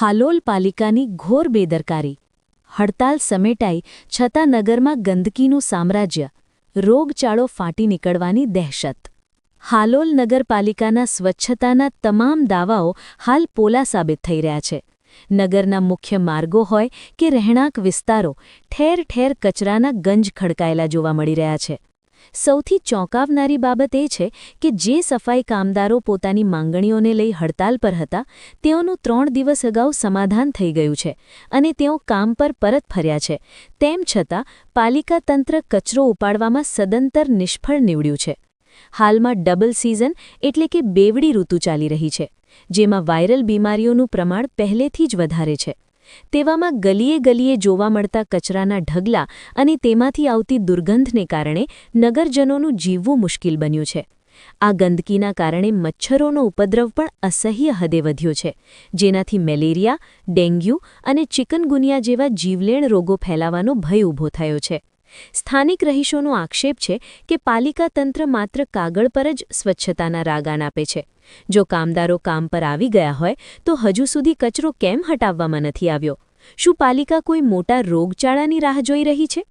હાલોલ પાલિકાની ઘોર બેદરકારી. હડતાલ સમેટાઈ છતાં નગરમાં ગંદકીનું સામ્રાજ્ય. રોગચાળો ફાટી નીકળવાની દહેશત. હાલોલ નગરપાલિકાના સ્વચ્છતાના તમામ દાવાઓ હાલ પોલા સાબિત થઈ રહ્યા છે. નગરના મુખ્ય માર્ગો હોય કે રહેણાંક વિસ્તારો, ઠેર ઠેર કચરાના ગંજ ખડકાયેલા જોવા મળી રહ્યા છે. સૌથી ચોંકાવનારી બાબત એ છે કે જે સફાઈ કામદારો પોતાની માંગણીઓને લઈ હડતાલ પર હતા, તેઓનું ત્રણ દિવસ અગાઉ સમાધાન થઈ ગયું છે અને તેઓ કામ પર પરત ફર્યા છે. તેમ છતાં, પાલિકા તંત્ર કચરો ઉપાડવામાં સદંતર નિષ્ફળ નીવડ્યું છે. હાલમાં ડબલ સિઝન એટલે કે બેવડી ઋતુ ચાલી રહી છે, જેમાં વાયરલ બીમારીઓનું પ્રમાણ પહેલેથી જ વધારે છે. તેવામાં ગલીએ ગલીએ જોવા મળતા કચરાના ઢગલા અને તેમાંથી આવતી દુર્ગંધને કારણે નગરજનોનું જીવવું મુશ્કેલ બન્યું છે. આ ગંદકીના કારણે મચ્છરોનો ઉપદ્રવ પણ અસહ્ય હદે વધ્યો છે, જેનાથી મેલેરિયા, ડેન્ગ્યુ અને ચિકનગુનિયા જેવા જીવલેણ રોગો ફેલાવાનો ભય ઊભો થયો છે. સ્થાનિક રહીશોનો આક્ષેપ છે કે પાલિકા તંત્ર માત્ર કાગળ પર જ સ્વચ્છતાના રાગાન આપે છે. જો કામદારો કામ પર આવી ગયા હોય, તો હજુ સુધી કચરો કેમ હટાવવામાં નથી આવ્યો? શું પાલિકા કોઈ મોટા રોગચાળાની રાહ જોઈ રહી છે?